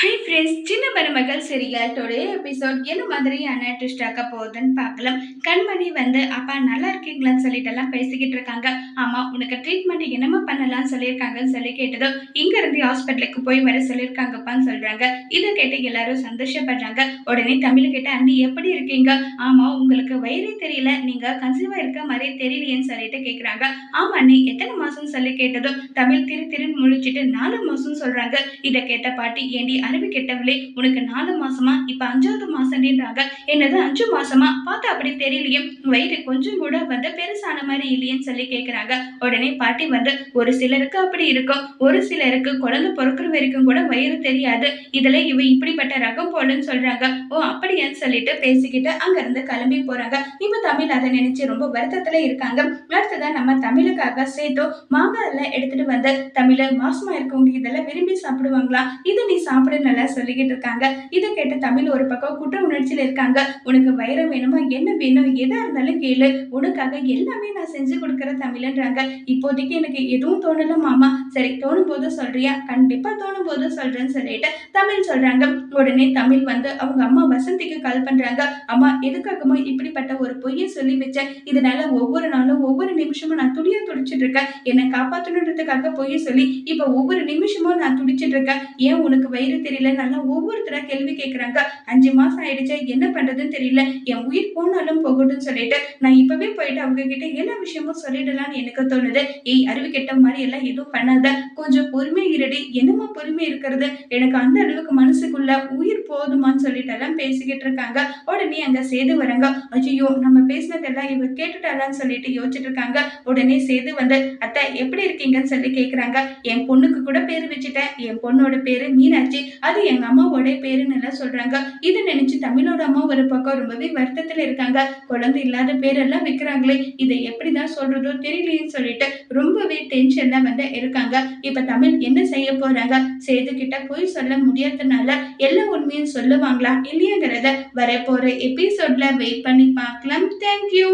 Hi friends சின்ன மருமகள் serial today episode என்ன மாதிரியான ட்விஸ்ட் ஆக்க போகுதுன்னு பார்க்கலாம். கண்மணி வந்து அப்பா நல்லா இருக்கீங்களான்னு சொல்லிட்டு எல்லாம் பேசிக்கிட்டு இருக்காங்க. ஆமா உனக்கு ட்ரீட்மெண்ட் என்னமா பண்ணலாம்னு சொல்லியிருக்காங்கன்னு சொல்லி கேட்டதும் இங்க இருந்து ஹாஸ்பிட்டலுக்கு போய் வர சொல்லியிருக்காங்கப்பான்னு சொல்றாங்க. இதை கேட்டு எல்லாரும் சந்தோஷப்படுறாங்க. உடனே தமிழ் கிட்ட அண்ணி எப்படி இருக்கீங்க? ஆமா உங்களுக்கு வயிறே தெரியல. நீங்க கன்சீவா இருக்க மாதிரி தெரியலையேன்னு சொல்லிட்டு கேக்குறாங்க. ஆமா அண்ணி எத்தனை மாசம் சொல்லி கேட்டதும் தமிழ் திரு திருன்னு முழிச்சிட்டு நாலு மாசம் சொல்றாங்க. இதை கேட்ட பாட்டி ஏண்டி அறிவு கெட்டவளே உனக்கு நாலு மாசமா இப்ப அஞ்சாவது மாசம்ன்றாங்க. என்னது அஞ்சு மாசமா? பார்த்தா அப்படி தெரியலையே. வயிறு கொஞ்சம் கூட வந்து பெருசான மாதிரி இல்லையேன்னு சொல்லி கேக்குறாங்க. உடனே பாட்டி வந்து ஒரு சிலருக்கு அப்படி இருக்கும். ஒரு சிலருக்கு குழந்தை பிறக்கிற வரைக்கும் கூட வயிறு தெரியாது. இதுல இவ இப்படிப்பட்ட ரகம் போலன்னு சொல்றாங்க. ஓ அப்படியான்னு சொல்லிட்டு பேசிக்கிட்டு அங்க இருந்து கிளம்பி போறாங்க. இப்ப தமிழ் அதை நினைச்சு ரொம்ப வருத்தத்துல இருக்காங்க. அடுத்ததான் நம்ம தமிழுக்காக சேர்த்தோ மாங்காய் எல்லாம் எடுத்துட்டு வந்து தமிழ மாசமா இருக்கவங்க இதெல்லாம் விரும்பி சாப்பிடுவாங்களா? இதை நீ சாப்பிட நல்லா சொல்லிக்கிட்டு இருக்காங்க. இதை கேட்ட தமிழ் ஒரு பக்கம் குற்ற உணர்ச்சியில இருக்காங்க. உனக்கு வைரம் வேணுமா? என்ன வேணும்? எதா இருந்தாலும் கேளு. உனக்காக எல்லாமே நான் செஞ்சு கொடுக்குற தமிழ்ன்றாங்க. இப்போதைக்கு எனக்கு எதுவும் தோணல மாமா. சரி தோணும் போது சொல்றியா? கண்டிப்பா தோணும் போது சொல்றேன்னு சொல்லிட்டு தமிழ் சொல்றாங்க. உடனே தமிழ் வந்து அவங்க அம்மா வசந்திக்கு கால் பண்றாங்க. அம்மா எதுக்காகமா இப்படிப்பட்ட ஒரு பொய்யை சொல்லி வச்சேன் இதனால ஒவ்வொரு நாளும் ஒவ்வொரு நிமிஷமும் நான் துடிய துடிச்சிட்டு இருக்கேன். என்னை காப்பாற்றணுன்றதுக்காக பொய்ய சொல்லி இப்ப ஒவ்வொரு நிமிஷமும் நான் துடிச்சிட்டு இருக்கேன். ஏன் உனக்கு வயிறு தெரியல. நல்லா ஒவ்வொருத்தரா கேள்வி கேட்கறாங்க அஞ்சு மாசம் ஆயிடுச்சா என்ன பண்றதுன்னு தெரியல. என் உயிர் போனாலும் போகட்டும்னு சொல்லிட்டு நான் இப்பவே போயிட்டு அவங்க கிட்ட எல்லா விஷயமும் சொல்லிடலாம்னு எனக்கு தோணுது. ஏய் அறிவு கெட்ட மாதிரி எல்லாம் எதுவும் பண்ணாத. கொஞ்சம் பொறுமை இருடி. என்னமா பொறுமை இருக்கிறது? எனக்கு அந்த அளவுக்கு மனசுக்குள்ள உயிர் போதுமான்னு சொல்லிட்டு எல்லாம் பேசிக்கிட்டு இருக்காங்க. உடனே அங்க சேது வராங்க. ஐயோ நம்ம பேசினதெல்லாம் இவ கேட்டுட்டாலான்னு சொல்லிட்டு யோசிச்சுட்டு இருக்காங்க. உடனே சேது வந்து அத்தை எப்படி இருக்கீங்கன்னு சொல்லி கேக்குறாங்க. என் பொண்ணுக்கு கூட பேரு வச்சுட்டேன். என் பொண்ணோட பேரு மீனாட்சி. அது எங்க அம்மாவோட பேருன்னு எல்லாம் சொல்றாங்க. இதை நினைச்சு தமிழோட அம்மா ஒரு பக்கம் ரொம்பவே வருத்தத்துல இருக்காங்க. குழந்தை இல்லாத பேரெல்லாம் வைக்கிறாங்களே இதை எப்படிதான் சொல்றதோ தெரியலையேன்னு சொல்லிட்டு ரொம்பவே டென்ஷன்ல வந்து இருக்காங்க. இப்ப தமிழ் என்ன செய்ய போறாங்க? சேது கிட்ட போய் சொல்ல முடியாதனால எல்லா உண்மையும் சொல்லுவாங்களா இல்லையாங்கிறத வரப்போற எபிசோட்ல வெயிட் பண்ணி பார்க்கலாம். தேங்க்யூ